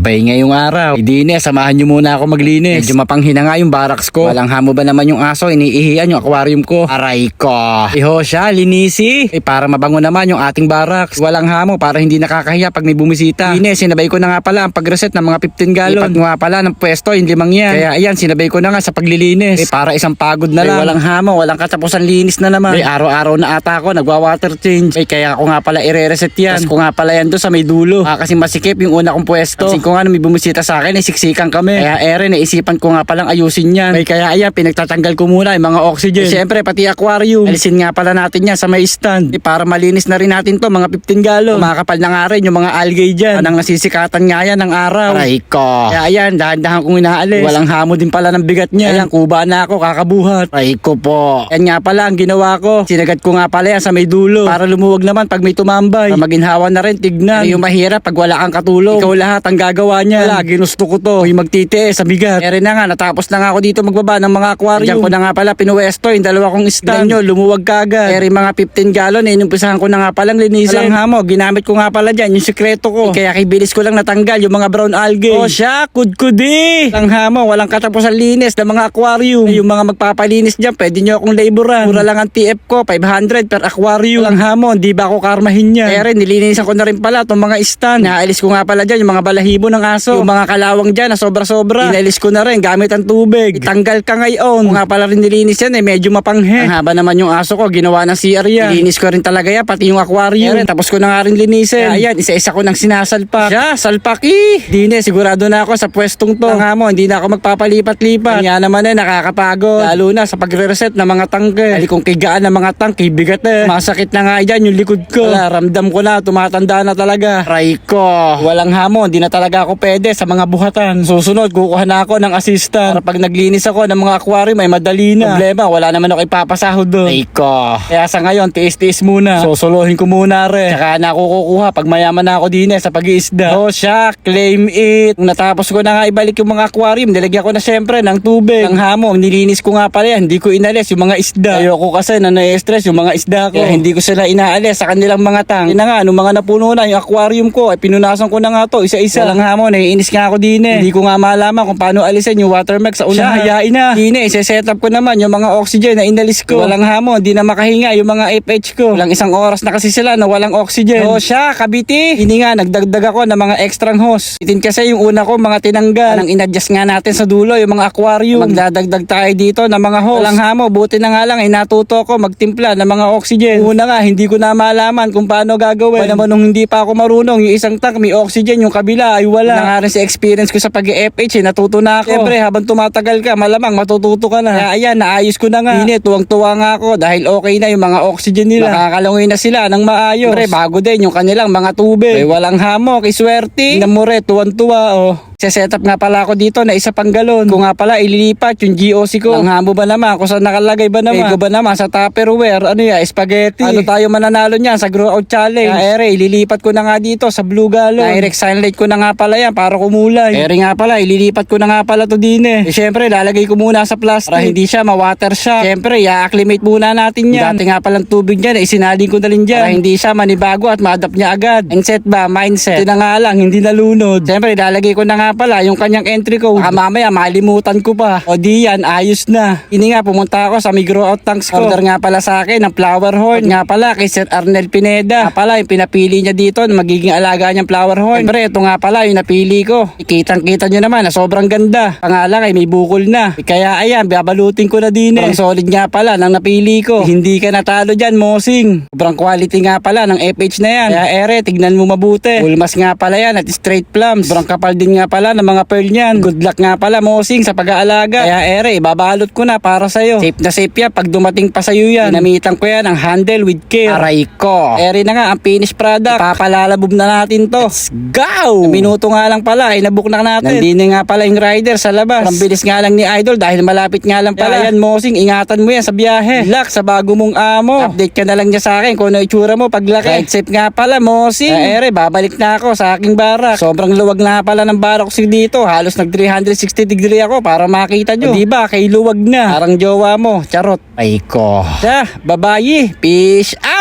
Bay ngayong araw. Idine, samahan nyo muna ako maglinis. Medyo mapanghina nga yung barracks ko. Walang hamo ba naman yung aso, iniihiyan yung aquarium ko. Aray ko. Iho siya, linisi. Eh, para mabango naman yung ating barracks. Walang hamo para hindi nakakahiya pag may bumisita. Idine, sinabay ko na nga pala ang pag-reset ng mga 15 gallon. Ipat nga pala ng pwesto yung limang yan. Kaya ayan, sinabay ko na nga sa paglilinis. Eh, para isang pagod na lang. walang hamo, walang katapusan linis na naman. Eh, araw-araw na ata ako, nagwa-water change. Eh, kaya ako nga pala i-reset yan. Tapos ko nga pala yan doon sa may dulo. Ah, kasi masikip yung una kong pwesto. Kasi ko nga nung may bumisita sa akin, eh, siksikan kami. Kaya ere, naisipan ko nga palang ayusin yan. Eh, kaya ayan, pinagtatanggal ko muna yung mga oxygen. Eh, Siyempre, pati aquarium. Alisin nga pala natin yan sa may stand. Eh, para malinis na rin natin to, mga 15 gallon. Makakapal na nga rin yung mga algae dyan. Anang nasisikatan nga yan ng araw. Aray ko. Kaya ayan, dahan-dahan kong inaalis. Walang hamo din pala ng bigat niya. Ayan, kuba na ako, kakabuhat. Aray ko po. Yan nga pala ang ginawa ko. Sinagat ko nga pala yan sa may dulo. Para lumuwag naman pag may tumambay. Maginhawa na rin, tignan. Eh, yung mahirap pag wala kang katulong. Ikaw lahat ang gagawa niya. Wala, ginusto ko to. Yung magtitiis sa bigat. Ere na nga, natapos na nga ako dito magbaba ng mga aquarium. Diyan ko na nga pala pinuwesto yung dalawa kong stand. nyo, lumuwag ka agad. Ere mga 15 gallon, eh, inumpisahan ko na nga palang linisin. Walang hamo, ginamit ko nga pala dyan, yung sikreto ko. Eh, kaya kibilis ko lang natanggal yung mga brown algae. Oh, siya, kudkudi. Walang hamo, walang katapusan linis ng mga aquarium. Eh, yung mga magpapalinis dyan, pwede nyo akong laboran. Mura lang ang TF ko, 500 per aquarium. Walang hamo, di ba ako karmahin niya? Ere, nilinisan ko na rin pala itong mga stand. Naalis ko nga pala dyan yung mga balahibo ng aso. Yung mga kalawang dyan na sobra-sobra. Inalis ko na rin gamit ang tubig. Itanggal ka ngayon. Kung nga pala rin nilinis yan eh, medyo mapanghe. Ang haba naman yung aso ko, ginawa ng CR yan. Nilinis ko rin talaga yan, pati yung aquarium. Ere, tapos ko na nga rin linisin. Kaya yan, isa-isa ko nang sinasalpak. Siya, salpaki. Di na, sigurado na ako sa pwestong to. Nga mo, hindi na ako magpapalipat-lipat. Kanya naman eh, nakakapagod. Lalo na sa pagre-reset ng mga tangke. Ali kong kigaan ng mga tangke, bigat eh. Masakit na nga dyan yung likod ko. Wala, ramdam ko na, tumatanda na talaga. Aray ko. Walang hamon, di na talaga ako pwede sa mga buhatan. Susunod, kukuha na ako ng assistant. Para pag naglinis ako ng mga aquarium, ay madali na. Problema, wala naman ako ipapasahod doon. Ko. Kaya sa ngayon, tiis-tiis muna. Susuluhin ko muna rin. Tsaka na ako kukuha pag mayaman na ako din eh, sa pag-iisda. Oh, siya, claim it. Nung natapos ko na nga ibalik yung mga aquarium, nilagyan ko na syempre ng tubig. Ang hamon, nilinis ko nga pala yan. Hindi ko inalis yung mga isda. Ayoko kasi na na-stress yung mga isda ko. Kaya hindi ko sila inaalis sa kanilang mga tang. Yun na nga, nung mga napuno na yung aquarium ko, ay pinunasan ko na nga to, isa-isa. Walang hamon, naiinis nga ako din eh. Hindi ko nga malaman kung paano alisin yung watermark sa unahan. Siya, hayain na. Hindi na, isa-set up ko naman yung mga oxygen na inalis ko. Walang hamon, di na makahinga yung mga FH ko. Walang isang oras na kasi sila na walang oxygen. O siya, kabiti. Hindi nga, nagdagdag ako ng mga extra hose. Itin kasi yung una ko, mga tinanggal. Nang inadjust nga natin sa dulo, yung mga aquarium. Magdadagdag tayo dito ng mga hose. Walang hamo, buti na nga lang, ay natuto ko magtimpla ng mga oxygen. Una nga, hindi ko na malaman kung paano gagawin. Pa naman nung hindi pa ako marunong, yung isang tank may oxygen, yung kabila ay wala. Na nga rin sa experience ko sa pag-FH, eh, natuto na ako. Siyempre, habang tumatagal ka, malamang matututo ka na. Kaya ayan, naayos ko na nga. Hindi, tuwang-tuwa nga ako dahil okay na yung mga oxygen nila. Makakalungoy na sila ng maayos. Siyempre, bago din yung kanilang mga tubig. May walang hamok, iswerte. Tingnan mo re, tuwang-tuwa oh. Set up nga pala ako dito na isa pang galon. Kung nga pala ililipat yung GOC ko. Ang hamo ba naman? Kung saan nakalagay ba naman? Ego ba naman sa Tupperware? Ano ya? Spaghetti. Ano tayo mananalo niyan sa Grow Out Challenge? Kaya ere, ililipat ko na nga dito sa Blue Galon. Direct sunlight ko na nga pala yan para kumulay. Ere nga pala, ililipat ko na nga pala to din eh. eh syempre, lalagay ko muna sa plastic. Para hindi siya ma-water siya. Syempre, i-acclimate muna natin yan. Dati nga palang tubig dyan, eh, isinalin ko na rin dyan. Para hindi siya manibago at ma-adapt niya agad. Mindset ba? Mindset. Ito na nga lang, hindi nalunod. Syempre, lalagay ko na nga pala yung kanyang entry code. Baka mamaya malimutan ko pa. O di yan, ayos na. Ini nga, pumunta ako sa may grow out tanks ko. Order nga pala sa akin ng flower horn. Nga pala kay Sir Arnel Pineda. Nga pala yung pinapili niya dito na magiging alaga niyang flower horn. Siyempre, ito nga pala yung napili ko. Kitang kita niyo naman na sobrang ganda. Pangalan ay may bukol na. Kaya ayan, babalutin ko na din eh. Sobrang solid nga pala ng napili ko. Hindi ka natalo dyan, Mosing. Sobrang quality nga pala ng FH na yan. Kaya ere, tignan mo mabuti. Ulmas nga pala yan at straight plums. Sobrang kapal din nga pala ng mga pearl niyan. Good luck nga pala, Mosing, sa pag-aalaga. Kaya ere, babalot ko na para sa'yo. Safe na safe yan pag dumating pa sa'yo yan. Ginamitan ko yan ang handle with care. Aray ko. Ere na nga, ang finished product. Ipapalalabog na natin to. Let's go! Minuto nga lang pala, ay nabook na natin. Nandini nga pala yung rider sa labas. Ang bilis nga lang ni Idol dahil malapit nga lang pala. Yan, Mosing, ingatan mo yan sa biyahe. Luck sa bago mong amo. Update ka na lang niya sa akin kung ano itsura mo paglaki. Right safe nga pala, Mosing. Ere, babalik na ako sa aking barak. Sobrang luwag na pala ng barak ko dito. Halos nag 360 degree ako para makita nyo. O diba, kay luwag na. Parang jowa mo, charot. Ay ko. Siya, babayi, peace out!